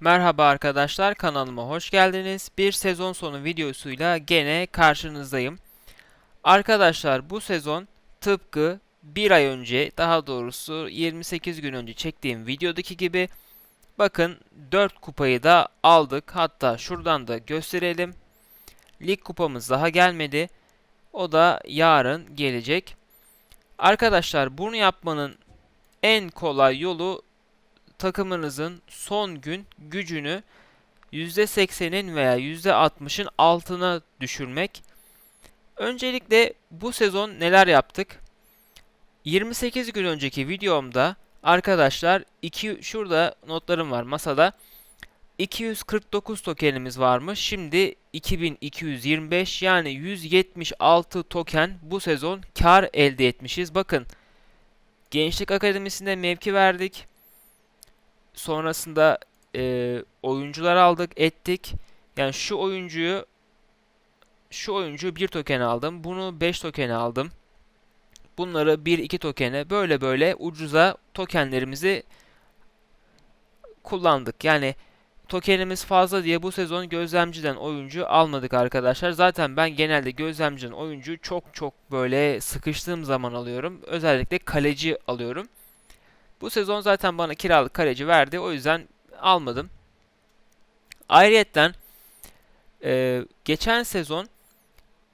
Merhaba arkadaşlar kanalıma hoş geldiniz. Bir sezon sonu videosuyla gene karşınızdayım. Arkadaşlar bu sezon tıpkı bir ay önce daha doğrusu 28 gün önce çektiğim videodaki gibi bakın 4 kupayı da aldık. Hatta şuradan da gösterelim. Lig kupamız daha gelmedi. O da yarın gelecek. Arkadaşlar bunu yapmanın en kolay yolu takımınızın son gün gücünü %80'in veya %60'ın altına düşürmek. Öncelikle bu sezon neler yaptık? 28 gün önceki videomda arkadaşlar iki şurada notlarım var masada. 249 tokenimiz varmış. Şimdi 2225 yani 176 token bu sezon kar elde etmişiz. Bakın Gençlik Akademisi'nde mevki verdik. Sonrasında e, oyuncular aldık, ettik. Yani şu oyuncuyu şu oyuncuyu 1 token aldım. Bunu 5 token aldım. Bunları 1-2 tokene böyle böyle ucuza tokenlerimizi kullandık. Yani tokenimiz fazla diye bu sezon gözlemciden oyuncu almadık arkadaşlar. Zaten ben genelde gözlemciden oyuncu çok çok böyle sıkıştığım zaman alıyorum. Özellikle kaleci alıyorum. Bu sezon zaten bana kiralık kaleci verdi. O yüzden almadım. Ayrıyetten e, geçen sezon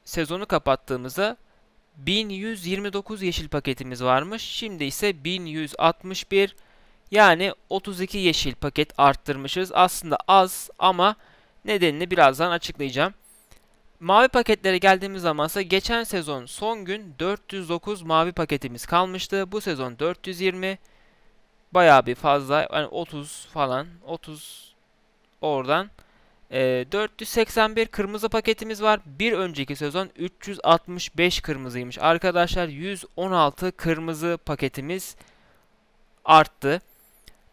sezonu kapattığımızda 1129 yeşil paketimiz varmış. Şimdi ise 1161 yani 32 yeşil paket arttırmışız. Aslında az ama nedenini birazdan açıklayacağım. Mavi paketlere geldiğimiz zaman ise geçen sezon son gün 409 mavi paketimiz kalmıştı. Bu sezon 420 bayağı bir fazla. Yani 30 falan. 30 oradan. E, 481 kırmızı paketimiz var. Bir önceki sezon 365 kırmızıymış. Arkadaşlar 116 kırmızı paketimiz arttı.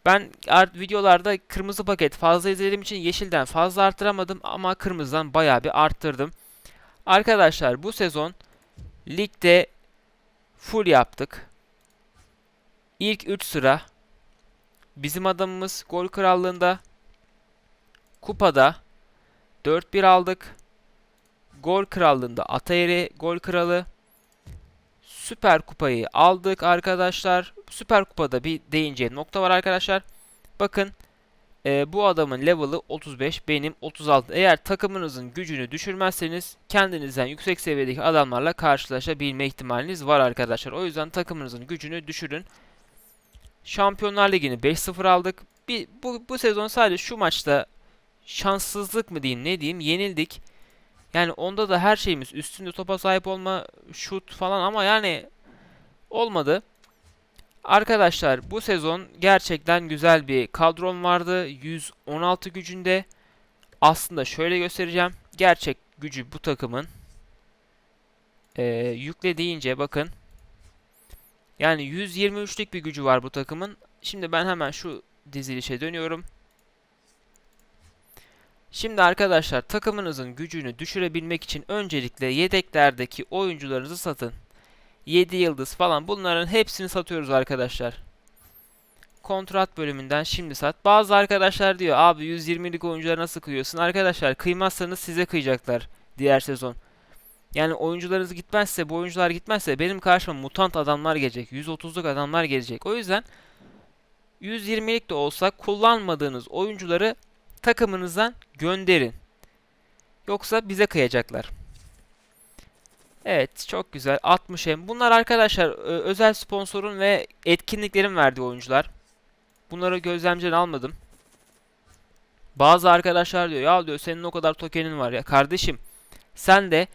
Ben art videolarda kırmızı paket fazla izlediğim için yeşilden fazla arttıramadım ama kırmızıdan bayağı bir arttırdım. Arkadaşlar bu sezon ligde full yaptık. İlk 3 sıra Bizim adamımız gol krallığında kupada 4-1 aldık. Gol krallığında Atayeri gol kralı. Süper kupayı aldık arkadaşlar. Süper kupada bir değineceğim nokta var arkadaşlar. Bakın e, bu adamın level'ı 35 benim 36. Eğer takımınızın gücünü düşürmezseniz kendinizden yüksek seviyedeki adamlarla karşılaşabilme ihtimaliniz var arkadaşlar. O yüzden takımınızın gücünü düşürün. Şampiyonlar Ligi'ni 5-0 aldık. Bir, bu, bu sezon sadece şu maçta şanssızlık mı diyeyim ne diyeyim yenildik. Yani onda da her şeyimiz üstünde topa sahip olma, şut falan ama yani olmadı. Arkadaşlar bu sezon gerçekten güzel bir kadrom vardı. 116 gücünde. Aslında şöyle göstereceğim. Gerçek gücü bu takımın. Ee, yükle deyince bakın. Yani 123'lik bir gücü var bu takımın. Şimdi ben hemen şu dizilişe dönüyorum. Şimdi arkadaşlar takımınızın gücünü düşürebilmek için öncelikle yedeklerdeki oyuncularınızı satın. 7 yıldız falan bunların hepsini satıyoruz arkadaşlar. Kontrat bölümünden şimdi sat. Bazı arkadaşlar diyor abi 120'lik oyuncuları nasıl kıyıyorsun? Arkadaşlar kıymazsanız size kıyacaklar diğer sezon. Yani oyuncularınız gitmezse, bu oyuncular gitmezse benim karşıma mutant adamlar gelecek. 130'luk adamlar gelecek. O yüzden 120'lik de olsa kullanmadığınız oyuncuları takımınızdan gönderin. Yoksa bize kıyacaklar. Evet çok güzel 60 hem. Bunlar arkadaşlar özel sponsorun ve etkinliklerin verdiği oyuncular. Bunları gözlemciden almadım. Bazı arkadaşlar diyor ya diyor senin o kadar tokenin var ya kardeşim. Sen de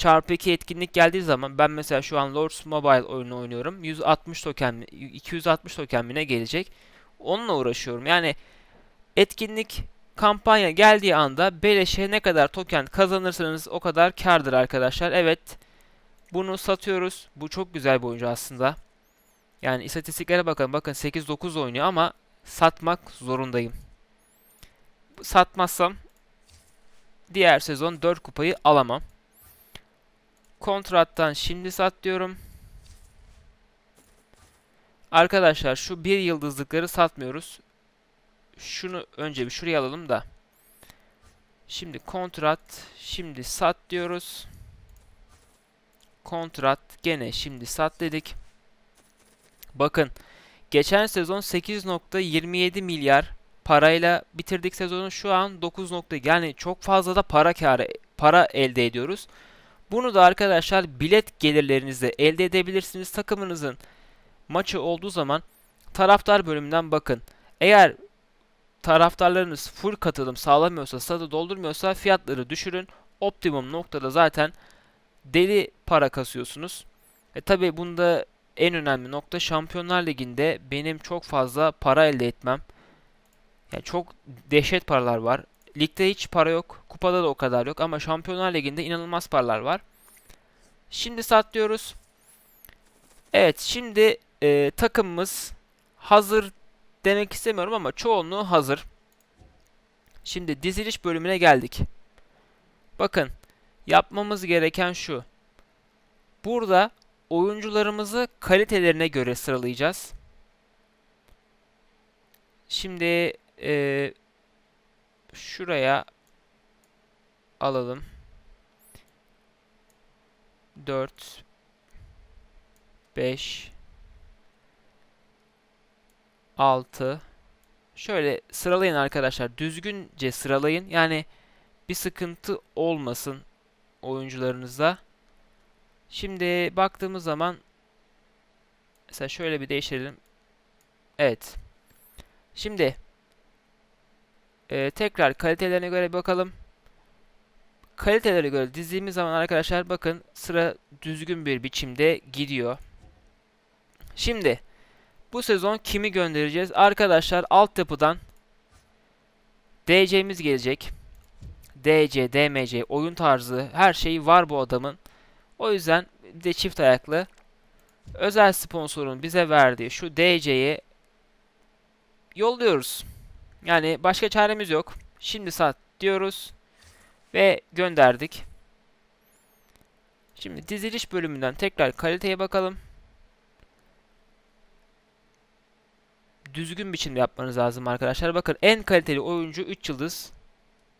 çarpı 2 etkinlik geldiği zaman ben mesela şu an Lords Mobile oyunu oynuyorum. 160 token 260 token mi ne gelecek? Onunla uğraşıyorum. Yani etkinlik kampanya geldiği anda beleşe ne kadar token kazanırsanız o kadar kardır arkadaşlar. Evet. Bunu satıyoruz. Bu çok güzel bir oyuncu aslında. Yani istatistiklere bakın. Bakın 8-9 oynuyor ama satmak zorundayım. Satmazsam diğer sezon 4 kupayı alamam. Kontrattan şimdi sat diyorum. Arkadaşlar şu bir yıldızlıkları satmıyoruz. şunu önce bir şuraya alalım da. Şimdi kontrat, şimdi sat diyoruz. Kontrat gene şimdi sat dedik. Bakın geçen sezon 8.27 milyar parayla bitirdik sezonu. Şu an 9. nokta yani çok fazla da para karı para elde ediyoruz. Bunu da arkadaşlar bilet gelirlerinizle elde edebilirsiniz. Takımınızın maçı olduğu zaman taraftar bölümünden bakın. Eğer taraftarlarınız full katılım sağlamıyorsa, stadı doldurmuyorsa fiyatları düşürün. Optimum noktada zaten deli para kasıyorsunuz. E tabi bunda en önemli nokta Şampiyonlar Ligi'nde benim çok fazla para elde etmem. Yani çok dehşet paralar var. Ligde hiç para yok. Kupada da o kadar yok. Ama Şampiyonlar Ligi'nde inanılmaz paralar var. Şimdi sat diyoruz. Evet şimdi e, takımımız hazır demek istemiyorum ama çoğunluğu hazır. Şimdi diziliş bölümüne geldik. Bakın yapmamız gereken şu. Burada oyuncularımızı kalitelerine göre sıralayacağız. Şimdi e, şuraya alalım. 4 5 6 Şöyle sıralayın arkadaşlar. Düzgünce sıralayın. Yani bir sıkıntı olmasın oyuncularınızda. Şimdi baktığımız zaman mesela şöyle bir değiştirelim. Evet. Şimdi e, tekrar kalitelerine göre bakalım. Kalitelere göre dizdiğimiz zaman arkadaşlar bakın sıra düzgün bir biçimde gidiyor. Şimdi bu sezon kimi göndereceğiz? Arkadaşlar altyapıdan DC'miz gelecek. DC, DMC, oyun tarzı her şeyi var bu adamın. O yüzden de çift ayaklı. Özel sponsorun bize verdiği şu DC'yi yolluyoruz. Yani başka çaremiz yok. Şimdi sat diyoruz. Ve gönderdik. Şimdi diziliş bölümünden tekrar kaliteye bakalım. Düzgün biçimde yapmanız lazım arkadaşlar. Bakın en kaliteli oyuncu 3 yıldız.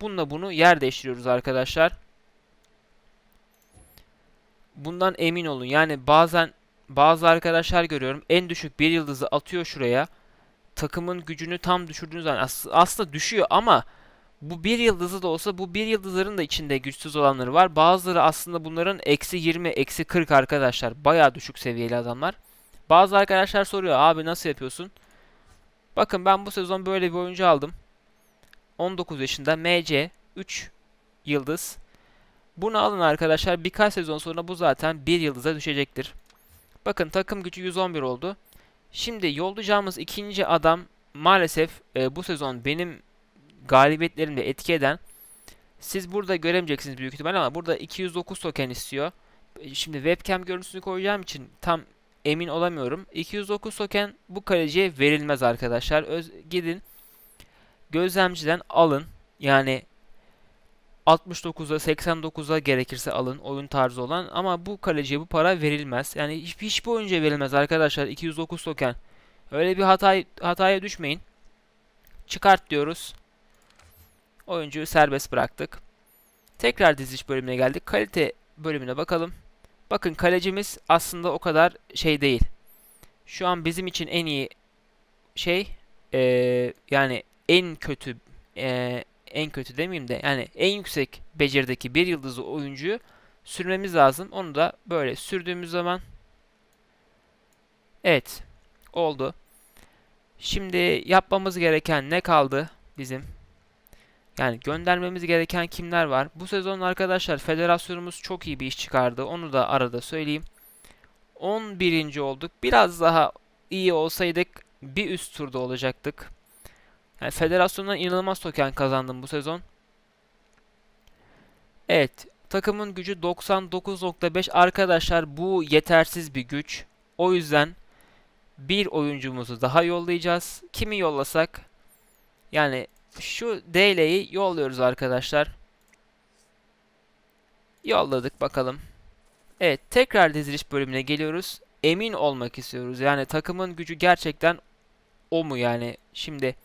Bununla bunu yer değiştiriyoruz arkadaşlar. Bundan emin olun. Yani bazen bazı arkadaşlar görüyorum en düşük bir yıldızı atıyor şuraya. Takımın gücünü tam düşürdüğünüz zaman as aslında düşüyor ama bu bir yıldızı da olsa bu bir yıldızların da içinde güçsüz olanları var. Bazıları aslında bunların eksi 20, eksi 40 arkadaşlar. Baya düşük seviyeli adamlar. Bazı arkadaşlar soruyor abi nasıl yapıyorsun? Bakın ben bu sezon böyle bir oyuncu aldım. 19 yaşında MC 3 yıldız. Bunu alın arkadaşlar. Birkaç sezon sonra bu zaten 1 yıldıza düşecektir. Bakın takım gücü 111 oldu. Şimdi yollayacağımız ikinci adam maalesef e, bu sezon benim galibiyetlerimde etki eden siz burada göremeyeceksiniz büyük ihtimal ama burada 209 token istiyor. Şimdi webcam görüntüsünü koyacağım için tam emin olamıyorum. 209 token bu kaleciye verilmez arkadaşlar. Öz, gidin gözlemciden alın. Yani 69'a 89'a gerekirse alın oyun tarzı olan ama bu kaleciye bu para verilmez. Yani hiçbir, hiçbir oyuncuya verilmez arkadaşlar 209 token. Öyle bir hatay, hataya düşmeyin. Çıkart diyoruz. Oyuncuyu serbest bıraktık. Tekrar diziş bölümüne geldik. Kalite bölümüne bakalım. Bakın kalecimiz aslında o kadar şey değil. Şu an bizim için en iyi şey ee, yani en kötü ee, en kötü demeyeyim de yani en yüksek becerideki bir yıldızlı oyuncuyu sürmemiz lazım. Onu da böyle sürdüğümüz zaman evet oldu. Şimdi yapmamız gereken ne kaldı bizim? Yani göndermemiz gereken kimler var? Bu sezon arkadaşlar federasyonumuz çok iyi bir iş çıkardı. Onu da arada söyleyeyim. 11. olduk. Biraz daha iyi olsaydık bir üst turda olacaktık. Yani federasyondan inanılmaz token kazandım bu sezon. Evet. Takımın gücü 99.5. Arkadaşlar bu yetersiz bir güç. O yüzden bir oyuncumuzu daha yollayacağız. Kimi yollasak? Yani şu DL'yi yolluyoruz arkadaşlar. Yolladık bakalım. Evet tekrar diziliş bölümüne geliyoruz. Emin olmak istiyoruz. Yani takımın gücü gerçekten o mu yani? Şimdi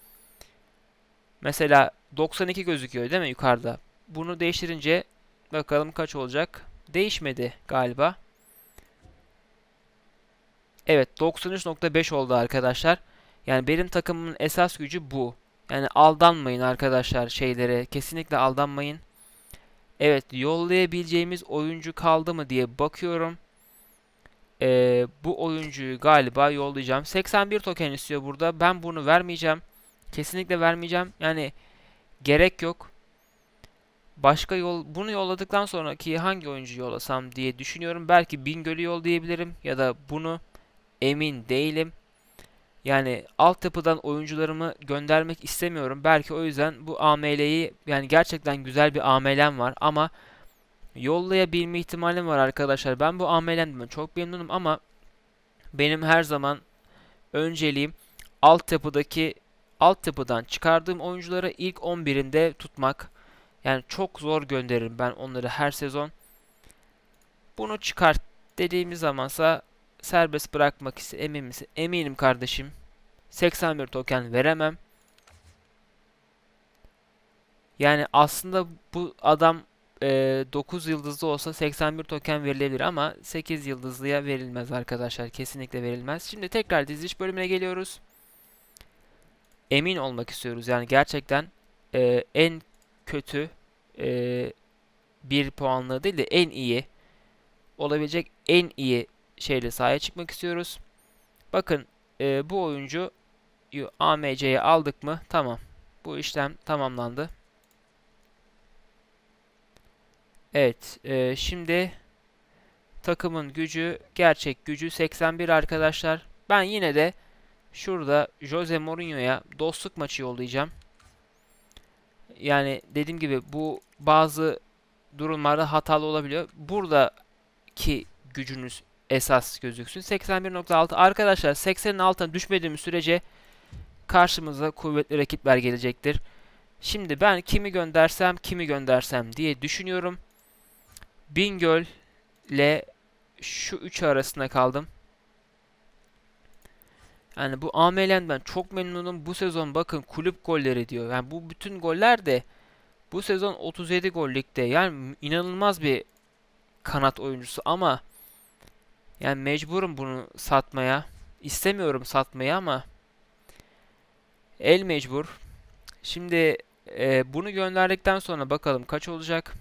Mesela 92 gözüküyor değil mi yukarıda? Bunu değiştirince bakalım kaç olacak? Değişmedi galiba. Evet 93.5 oldu arkadaşlar. Yani benim takımımın esas gücü bu. Yani aldanmayın arkadaşlar şeylere. Kesinlikle aldanmayın. Evet yollayabileceğimiz oyuncu kaldı mı diye bakıyorum. Ee, bu oyuncuyu galiba yollayacağım. 81 token istiyor burada. Ben bunu vermeyeceğim. Kesinlikle vermeyeceğim. Yani gerek yok. Başka yol bunu yolladıktan sonraki hangi oyuncu yollasam diye düşünüyorum. Belki Bingöl'ü yollayabilirim ya da bunu emin değilim. Yani altyapıdan oyuncularımı göndermek istemiyorum. Belki o yüzden bu AML'yi yani gerçekten güzel bir AML'm var ama yollayabilme ihtimalim var arkadaşlar. Ben bu AML'den çok memnunum ama benim her zaman önceliğim altyapıdaki altyapıdan çıkardığım oyuncuları ilk 11'imde tutmak. Yani çok zor gönderirim ben onları her sezon. Bunu çıkart dediğimiz zamansa serbest bırakmak ise emin misin? Eminim kardeşim. 81 token veremem. Yani aslında bu adam e, 9 yıldızlı olsa 81 token verilebilir ama 8 yıldızlıya verilmez arkadaşlar. Kesinlikle verilmez. Şimdi tekrar diziliş bölümüne geliyoruz. Emin olmak istiyoruz. Yani gerçekten e, en kötü e, bir puanlığı değil de en iyi olabilecek en iyi şeyle sahaya çıkmak istiyoruz. Bakın e, bu oyuncu AMC'ye aldık mı? Tamam. Bu işlem tamamlandı. Evet. E, şimdi takımın gücü, gerçek gücü 81 arkadaşlar. Ben yine de şurada Jose Mourinho'ya dostluk maçı yollayacağım. Yani dediğim gibi bu bazı durumlarda hatalı olabiliyor. Buradaki gücünüz esas gözüksün. 81.6 arkadaşlar 80'in altına düşmediğimiz sürece karşımıza kuvvetli rakipler gelecektir. Şimdi ben kimi göndersem kimi göndersem diye düşünüyorum. Bingöl ile şu üçü arasında kaldım. Yani bu AML'den ben çok memnunum. Bu sezon bakın kulüp golleri diyor. Yani bu bütün goller de bu sezon 37 gol ligde. Yani inanılmaz bir kanat oyuncusu ama yani mecburum bunu satmaya. İstemiyorum satmayı ama el mecbur. Şimdi e, bunu gönderdikten sonra bakalım kaç olacak.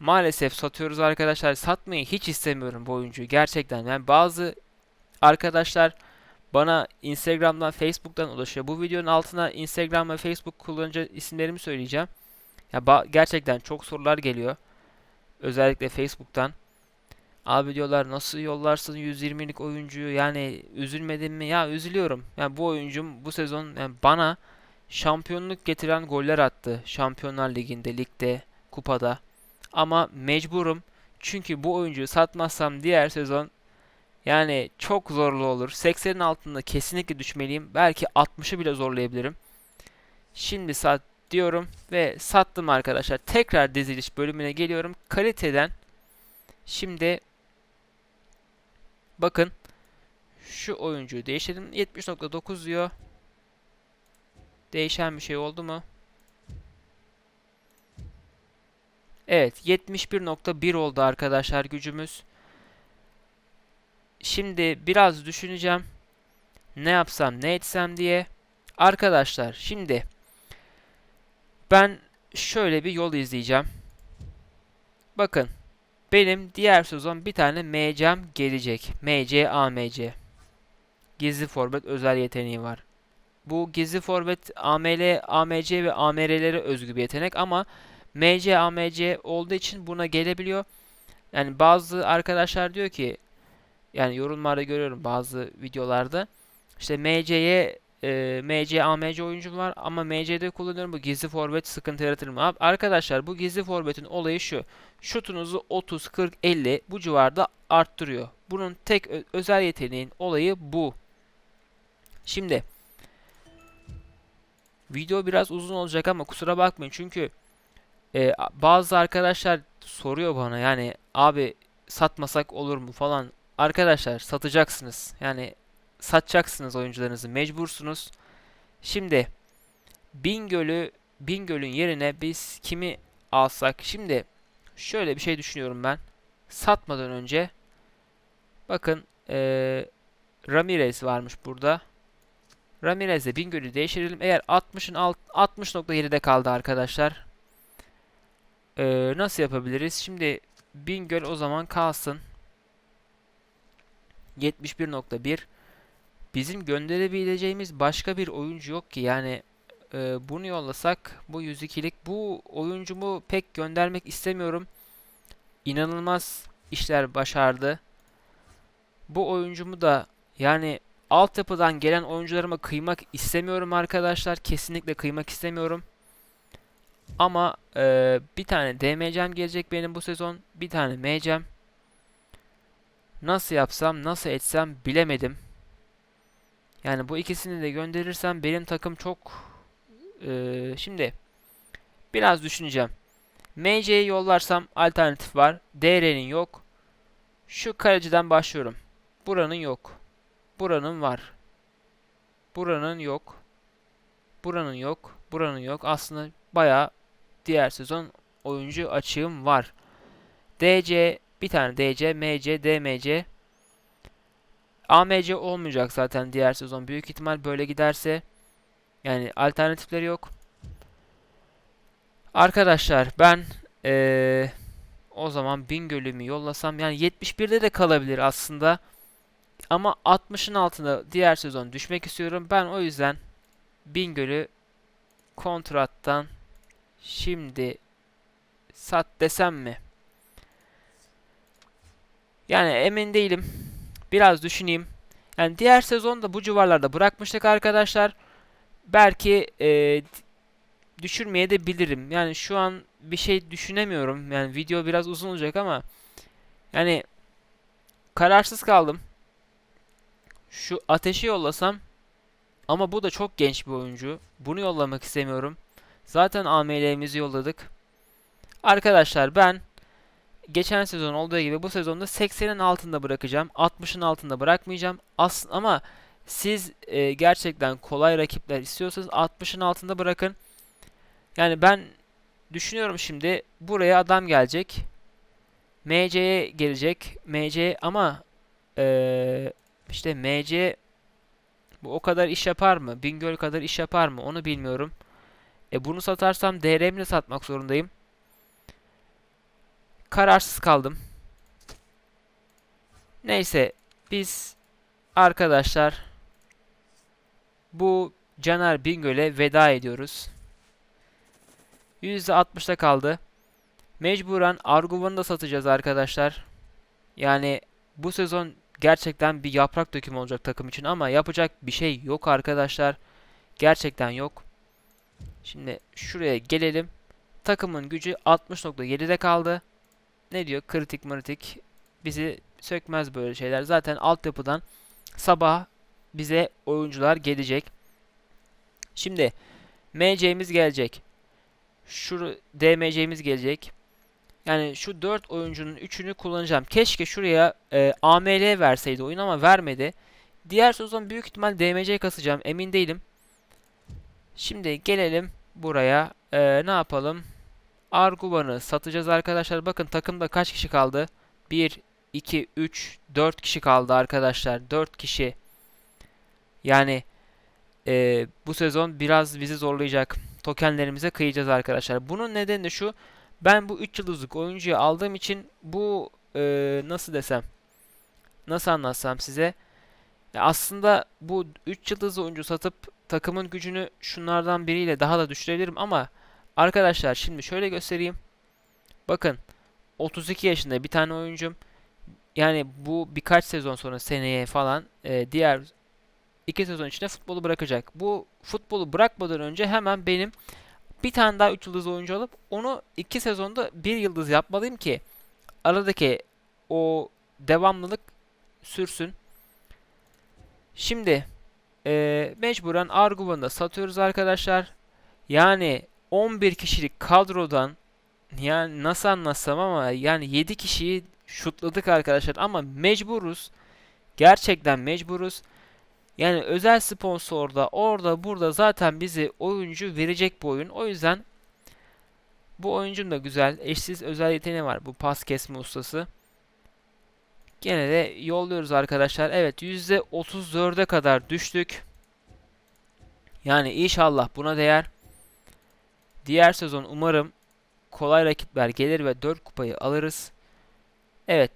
Maalesef satıyoruz arkadaşlar. Satmayı hiç istemiyorum bu oyuncuyu gerçekten. Yani bazı arkadaşlar bana Instagram'dan, Facebook'tan ulaşıyor. Bu videonun altına Instagram ve Facebook kullanıcı isimlerimi söyleyeceğim. Ya gerçekten çok sorular geliyor. Özellikle Facebook'tan. Abi diyorlar nasıl yollarsın 120'lik oyuncuyu yani üzülmedin mi? Ya üzülüyorum. Yani bu oyuncum bu sezon yani bana şampiyonluk getiren goller attı. Şampiyonlar Ligi'nde, ligde, kupada. Ama mecburum. Çünkü bu oyuncuyu satmazsam diğer sezon yani çok zorlu olur. 80'in altında kesinlikle düşmeliyim. Belki 60'ı bile zorlayabilirim. Şimdi sat diyorum ve sattım arkadaşlar. Tekrar diziliş bölümüne geliyorum. Kaliteden şimdi bakın şu oyuncuyu değiştirdim. 70.9 diyor. Değişen bir şey oldu mu? Evet 71.1 oldu arkadaşlar gücümüz. Şimdi biraz düşüneceğim. Ne yapsam ne etsem diye. Arkadaşlar şimdi ben şöyle bir yol izleyeceğim. Bakın benim diğer sezon bir tane MC'm gelecek. MC AMC. Gizli forvet özel yeteneği var. Bu gizli forvet AML, AMC ve AMR'lere özgü bir yetenek ama MC AMC olduğu için buna gelebiliyor. Yani bazı arkadaşlar diyor ki yani yorumlarda görüyorum bazı videolarda. İşte MC'ye e, MC, AMC oyuncum var ama MC'de kullanıyorum bu gizli forvet sıkıntı yaratır mı? Arkadaşlar bu gizli forvetin olayı şu. Şutunuzu 30, 40, 50 bu civarda arttırıyor. Bunun tek özel yeteneğin olayı bu. Şimdi video biraz uzun olacak ama kusura bakmayın çünkü e, bazı arkadaşlar soruyor bana yani abi satmasak olur mu falan Arkadaşlar satacaksınız. Yani satacaksınız oyuncularınızı. Mecbursunuz. Şimdi Bingöl'ü Bingöl'ün yerine biz kimi alsak? Şimdi şöyle bir şey düşünüyorum ben. Satmadan önce bakın eee Ramirez varmış burada. Ramirez'le Bingöl'ü değiştirelim. Eğer 60'ın alt 60.7'de kaldı arkadaşlar. Eee, nasıl yapabiliriz? Şimdi Bingöl o zaman kalsın. 71.1 Bizim gönderebileceğimiz başka bir oyuncu yok ki. Yani e, bunu yollasak bu 102'lik bu oyuncumu pek göndermek istemiyorum. İnanılmaz işler başardı. Bu oyuncumu da yani altyapıdan gelen oyuncularıma kıymak istemiyorum arkadaşlar. Kesinlikle kıymak istemiyorum. Ama e, bir tane DMC'm gelecek benim bu sezon. Bir tane MC'm. Nasıl yapsam, nasıl etsem bilemedim. Yani bu ikisini de gönderirsem benim takım çok... E, şimdi biraz düşüneceğim. MC'yi yollarsam alternatif var. DR'nin yok. Şu kaleciden başlıyorum. Buranın yok. Buranın var. Buranın yok. Buranın yok. Buranın yok. Aslında bayağı diğer sezon oyuncu açığım var. DC bir tane DC, MC, DMC. AMC olmayacak zaten diğer sezon. Büyük ihtimal böyle giderse. Yani alternatifleri yok. Arkadaşlar ben ee, o zaman Bingöl'ümü yollasam yani 71'de de kalabilir aslında. Ama 60'ın altında diğer sezon düşmek istiyorum. Ben o yüzden Bingöl'ü kontrattan şimdi sat desem mi? Yani emin değilim. Biraz düşüneyim. Yani diğer sezonda bu civarlarda bırakmıştık arkadaşlar. Belki e, düşürmeye de bilirim. Yani şu an bir şey düşünemiyorum. Yani video biraz uzun olacak ama yani kararsız kaldım. Şu ateşi yollasam ama bu da çok genç bir oyuncu. Bunu yollamak istemiyorum. Zaten AML'mizi yolladık. Arkadaşlar ben geçen sezon olduğu gibi bu sezonda 80'in altında bırakacağım. 60'ın altında bırakmayacağım. As ama siz e, gerçekten kolay rakipler istiyorsanız 60'ın altında bırakın. Yani ben düşünüyorum şimdi buraya adam gelecek. MC'ye gelecek. MC ama e, işte MC bu o kadar iş yapar mı? Bingöl kadar iş yapar mı? Onu bilmiyorum. E bunu satarsam DRM'le satmak zorundayım. Kararsız kaldım. Neyse biz arkadaşlar bu Caner Bingöl'e veda ediyoruz. %60'da kaldı. Mecburen Arguvan'ı da satacağız arkadaşlar. Yani bu sezon gerçekten bir yaprak dökümü olacak takım için ama yapacak bir şey yok arkadaşlar. Gerçekten yok. Şimdi şuraya gelelim. Takımın gücü 60.7'de kaldı. Ne diyor? Kritik mritik. Bizi sökmez böyle şeyler. Zaten altyapıdan sabah bize oyuncular gelecek. Şimdi MC'miz gelecek. Şu DMC'miz gelecek. Yani şu 4 oyuncunun 3'ünü kullanacağım. Keşke şuraya e, AML verseydi oyun ama vermedi. Diğer sezon büyük ihtimal DMC kasacağım. Emin değilim. Şimdi gelelim buraya. E, ne yapalım? Arguvan'ı satacağız arkadaşlar. Bakın takımda kaç kişi kaldı? 1, 2, 3, 4 kişi kaldı arkadaşlar. 4 kişi. Yani e, bu sezon biraz bizi zorlayacak. Tokenlerimize kıyacağız arkadaşlar. Bunun nedeni de şu. Ben bu 3 yıldızlık oyuncuyu aldığım için bu e, nasıl desem nasıl anlatsam size ya aslında bu 3 yıldızlı oyuncu satıp takımın gücünü şunlardan biriyle daha da düşürebilirim ama arkadaşlar şimdi şöyle göstereyim. Bakın 32 yaşında bir tane oyuncum. Yani bu birkaç sezon sonra seneye falan e, diğer iki sezon içinde futbolu bırakacak. Bu futbolu bırakmadan önce hemen benim bir tane daha 3 yıldız oyuncu alıp onu 2 sezonda 1 yıldız yapmalıyım ki aradaki o devamlılık sürsün. Şimdi e, mecburen Arguvan'ı satıyoruz arkadaşlar. Yani 11 kişilik kadrodan yani nasıl anlatsam ama yani 7 kişiyi şutladık arkadaşlar ama mecburuz. Gerçekten mecburuz. Yani özel sponsorda orada burada zaten bizi oyuncu verecek bu oyun. O yüzden bu oyuncum da güzel. Eşsiz özel yeteneği var. Bu pas kesme ustası. Gene de yolluyoruz arkadaşlar. Evet %34'e kadar düştük. Yani inşallah buna değer. Diğer sezon umarım kolay rakipler gelir ve 4 kupayı alırız. Evet.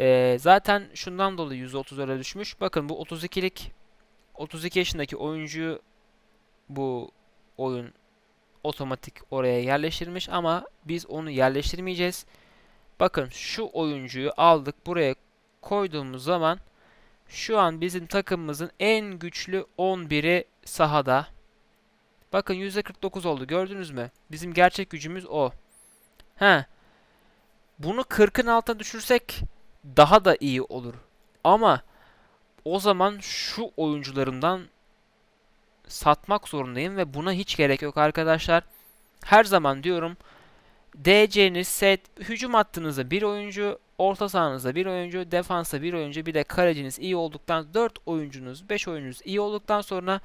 E, zaten şundan dolayı %34'e düşmüş. Bakın bu 32'lik 32 yaşındaki oyuncuyu bu oyun otomatik oraya yerleştirmiş ama biz onu yerleştirmeyeceğiz. Bakın şu oyuncuyu aldık buraya koyduğumuz zaman şu an bizim takımımızın en güçlü 11'i sahada. Bakın %49 oldu gördünüz mü? Bizim gerçek gücümüz o. He. Bunu 40'ın altına düşürsek daha da iyi olur. Ama o zaman şu oyuncularımdan satmak zorundayım ve buna hiç gerek yok arkadaşlar. Her zaman diyorum DC'niz set hücum hattınızda bir oyuncu, orta sahanızda bir oyuncu, defansa bir oyuncu, bir de kaleciniz iyi olduktan 4 oyuncunuz, 5 oyuncunuz iyi olduktan sonra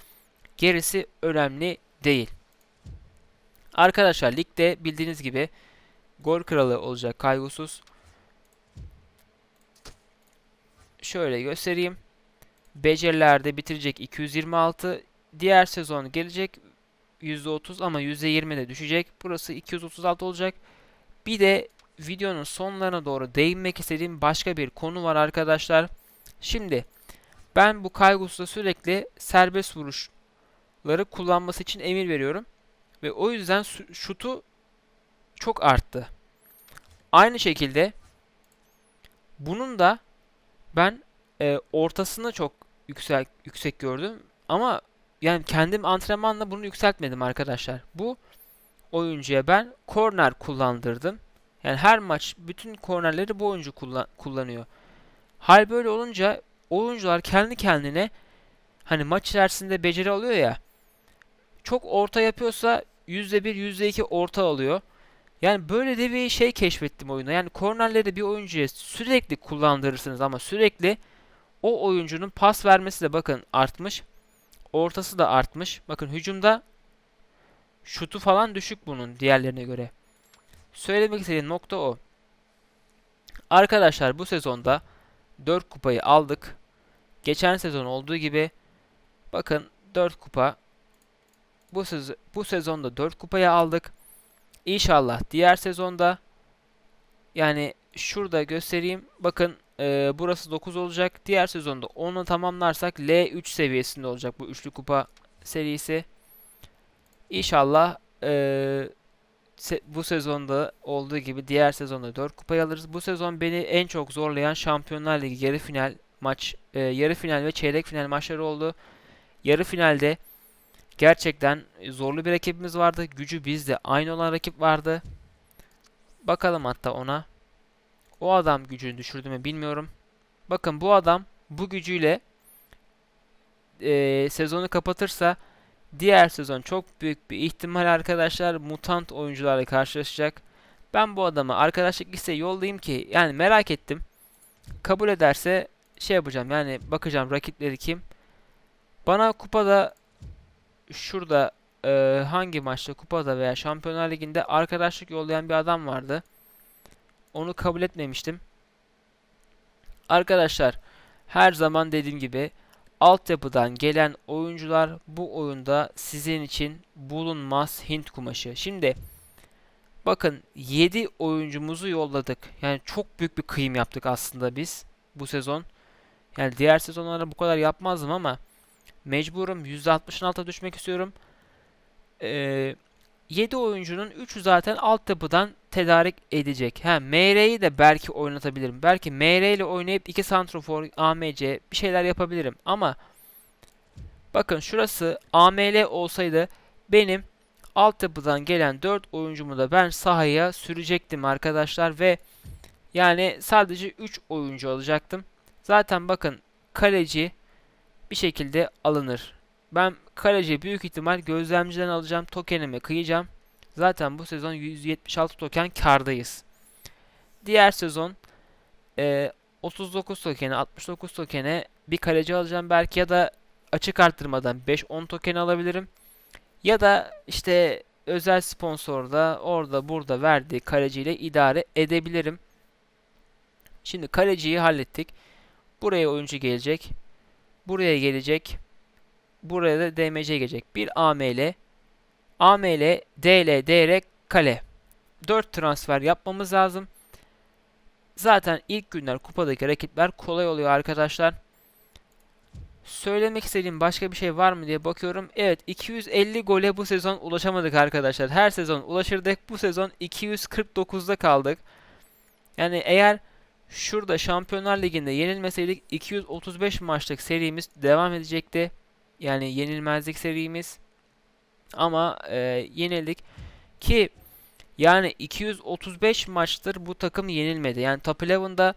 gerisi önemli değil. Arkadaşlar ligde bildiğiniz gibi gol kralı olacak kaygısız. Şöyle göstereyim. Becerilerde bitirecek 226. Diğer sezon gelecek %30 ama %20 de düşecek. Burası 236 olacak. Bir de videonun sonlarına doğru değinmek istediğim başka bir konu var arkadaşlar. Şimdi ben bu kaygusuzda sürekli serbest vuruşları kullanması için emir veriyorum. Ve o yüzden şutu çok arttı. Aynı şekilde bunun da ben e, ortasını çok yüksek yüksek gördüm ama yani kendim antrenmanla bunu yükseltmedim arkadaşlar. Bu oyuncuya ben korner kullandırdım. Yani her maç bütün kornerleri bu oyuncu kullan kullanıyor. Hal böyle olunca oyuncular kendi kendine hani maç içerisinde beceri alıyor ya. Çok orta yapıyorsa %1, %2 orta alıyor. Yani böyle de bir şey keşfettim oyunda. Yani kornerleri bir oyuncuya sürekli kullandırırsınız ama sürekli o oyuncunun pas vermesi de bakın artmış. Ortası da artmış. Bakın hücumda şutu falan düşük bunun diğerlerine göre. Söylemek istediğim nokta o. Arkadaşlar bu sezonda 4 kupayı aldık. Geçen sezon olduğu gibi bakın 4 kupa bu, sez bu sezonda 4 kupayı aldık. İnşallah diğer sezonda yani şurada göstereyim. Bakın e, burası 9 olacak. Diğer sezonda 10'u tamamlarsak L3 seviyesinde olacak bu üçlü kupa serisi. İnşallah e, se bu sezonda olduğu gibi diğer sezonda 4 kupayı alırız. Bu sezon beni en çok zorlayan Şampiyonlar Ligi yarı final maç, e, yarı final ve çeyrek final maçları oldu. Yarı finalde gerçekten zorlu bir rakibimiz vardı. Gücü bizde aynı olan rakip vardı. Bakalım hatta ona. O adam gücünü düşürdü mü bilmiyorum. Bakın bu adam bu gücüyle e, sezonu kapatırsa diğer sezon çok büyük bir ihtimal arkadaşlar mutant oyuncularla karşılaşacak. Ben bu adamı arkadaşlık listeye yollayayım ki yani merak ettim. Kabul ederse şey yapacağım yani bakacağım rakipleri kim. Bana kupada şurada e, hangi maçta kupada veya Şampiyonlar Ligi'nde arkadaşlık yollayan bir adam vardı. Onu kabul etmemiştim. Arkadaşlar her zaman dediğim gibi altyapıdan gelen oyuncular bu oyunda sizin için bulunmaz Hint kumaşı. Şimdi bakın 7 oyuncumuzu yolladık. Yani çok büyük bir kıyım yaptık aslında biz bu sezon. Yani diğer sezonlarda bu kadar yapmazdım ama mecburum %60'ın altına düşmek istiyorum. Ee, 7 oyuncunun 3'ü zaten altyapıdan tedarik edecek. Ha MR'yi de belki oynatabilirim. Belki MR ile oynayıp 2 santrofor, AMC bir şeyler yapabilirim. Ama bakın şurası AML olsaydı benim altyapıdan gelen 4 oyuncumu da ben sahaya sürecektim arkadaşlar ve yani sadece 3 oyuncu alacaktım. Zaten bakın kaleci bir şekilde alınır. Ben kaleci büyük ihtimal gözlemciden alacağım. Tokenimi kıyacağım. Zaten bu sezon 176 token kardayız. Diğer sezon e, 39 tokene 69 tokene bir kaleci alacağım belki ya da açık arttırmadan 5-10 token alabilirim. Ya da işte özel sponsorda orada burada verdiği kaleciyle idare edebilirim. Şimdi kaleciyi hallettik. Buraya oyuncu gelecek. Buraya gelecek. Buraya da DMC gelecek. Bir AML, AML, DL, DR, kale. 4 transfer yapmamız lazım. Zaten ilk günler kupadaki rakipler kolay oluyor arkadaşlar. Söylemek istediğim başka bir şey var mı diye bakıyorum. Evet 250 gole bu sezon ulaşamadık arkadaşlar. Her sezon ulaşırdık. Bu sezon 249'da kaldık. Yani eğer şurada Şampiyonlar Ligi'nde yenilmeseydik 235 maçlık serimiz devam edecekti. Yani yenilmezlik serimiz. Ama e, yenildik. Ki yani 235 maçtır bu takım yenilmedi. Yani Top 11'da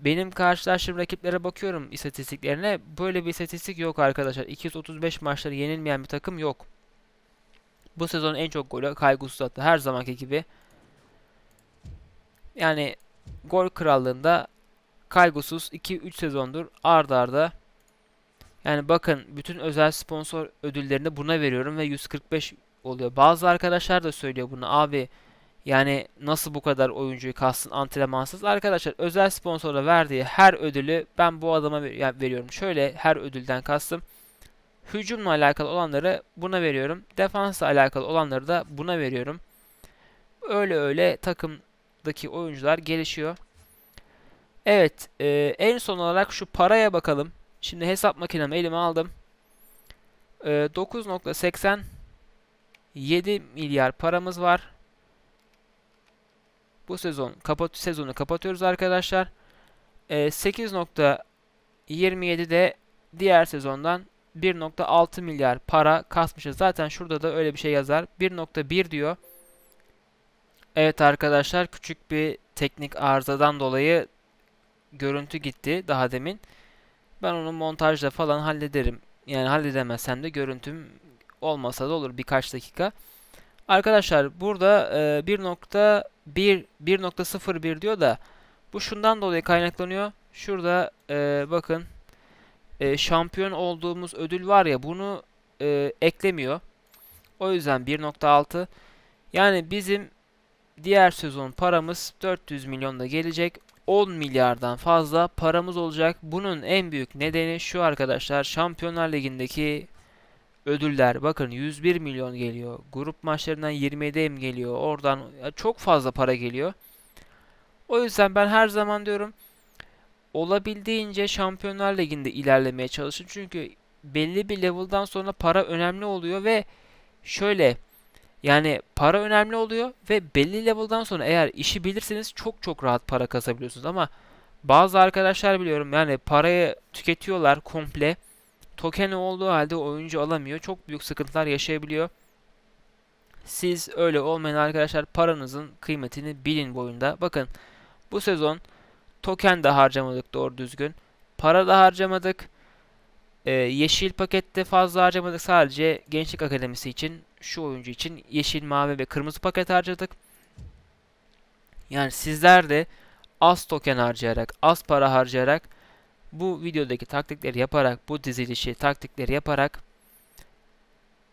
benim karşılaştığım rakiplere bakıyorum istatistiklerine. Böyle bir istatistik yok arkadaşlar. 235 maçları yenilmeyen bir takım yok. Bu sezon en çok golü Kaygusuz attı. Her zamanki gibi. Yani gol krallığında kaygısız 2-3 sezondur ard arda. Yani bakın bütün özel sponsor ödüllerini buna veriyorum ve 145 oluyor. Bazı arkadaşlar da söylüyor bunu. Abi yani nasıl bu kadar oyuncuyu kastın antrenmansız? Arkadaşlar özel sponsora verdiği her ödülü ben bu adama ver veriyorum. Şöyle her ödülden kastım. Hücumla alakalı olanları buna veriyorum. Defansla alakalı olanları da buna veriyorum. Öyle öyle takımdaki oyuncular gelişiyor. Evet, e, en son olarak şu paraya bakalım. Şimdi hesap makinemi elime aldım. E, 9.87 milyar paramız var. Bu sezon kapat sezonu kapatıyoruz arkadaşlar. E, 8.27 de diğer sezondan 1.6 milyar para kasmışız. Zaten şurada da öyle bir şey yazar. 1.1 diyor. Evet arkadaşlar küçük bir teknik arızadan dolayı görüntü gitti daha demin. Ben onu montajda falan hallederim. Yani halledemezsem de görüntüm olmasa da olur birkaç dakika. Arkadaşlar burada e, 1.1 1.01 diyor da bu şundan dolayı kaynaklanıyor. Şurada e, bakın e, şampiyon olduğumuz ödül var ya bunu e, eklemiyor. O yüzden 1.6 yani bizim diğer sezon paramız 400 milyonda gelecek. 10 milyardan fazla paramız olacak. Bunun en büyük nedeni şu arkadaşlar. Şampiyonlar Ligi'ndeki ödüller. Bakın 101 milyon geliyor. Grup maçlarından 27 M geliyor. Oradan çok fazla para geliyor. O yüzden ben her zaman diyorum olabildiğince Şampiyonlar Ligi'nde ilerlemeye çalışın. Çünkü belli bir level'dan sonra para önemli oluyor ve şöyle yani para önemli oluyor ve belli level'dan sonra eğer işi bilirseniz çok çok rahat para kazabiliyorsunuz ama bazı arkadaşlar biliyorum yani parayı tüketiyorlar komple. Token olduğu halde oyuncu alamıyor. Çok büyük sıkıntılar yaşayabiliyor. Siz öyle olmayan arkadaşlar paranızın kıymetini bilin bu oyunda. Bakın bu sezon token de harcamadık doğru düzgün. Para da harcamadık. Ee, yeşil pakette fazla harcamadık. Sadece Gençlik Akademisi için şu oyuncu için yeşil, mavi ve kırmızı paket harcadık. Yani sizler de az token harcayarak, az para harcayarak bu videodaki taktikleri yaparak, bu dizilişi taktikleri yaparak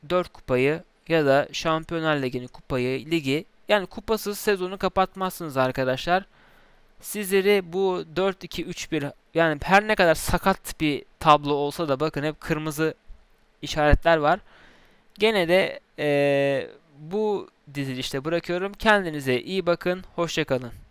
4 kupayı ya da Şampiyonlar Ligi'nin kupayı, ligi yani kupasız sezonu kapatmazsınız arkadaşlar. Sizleri bu 4-2-3-1 yani her ne kadar sakat bir tablo olsa da bakın hep kırmızı işaretler var. Gene de ee, bu dizilişte bırakıyorum. Kendinize iyi bakın. Hoşçakalın.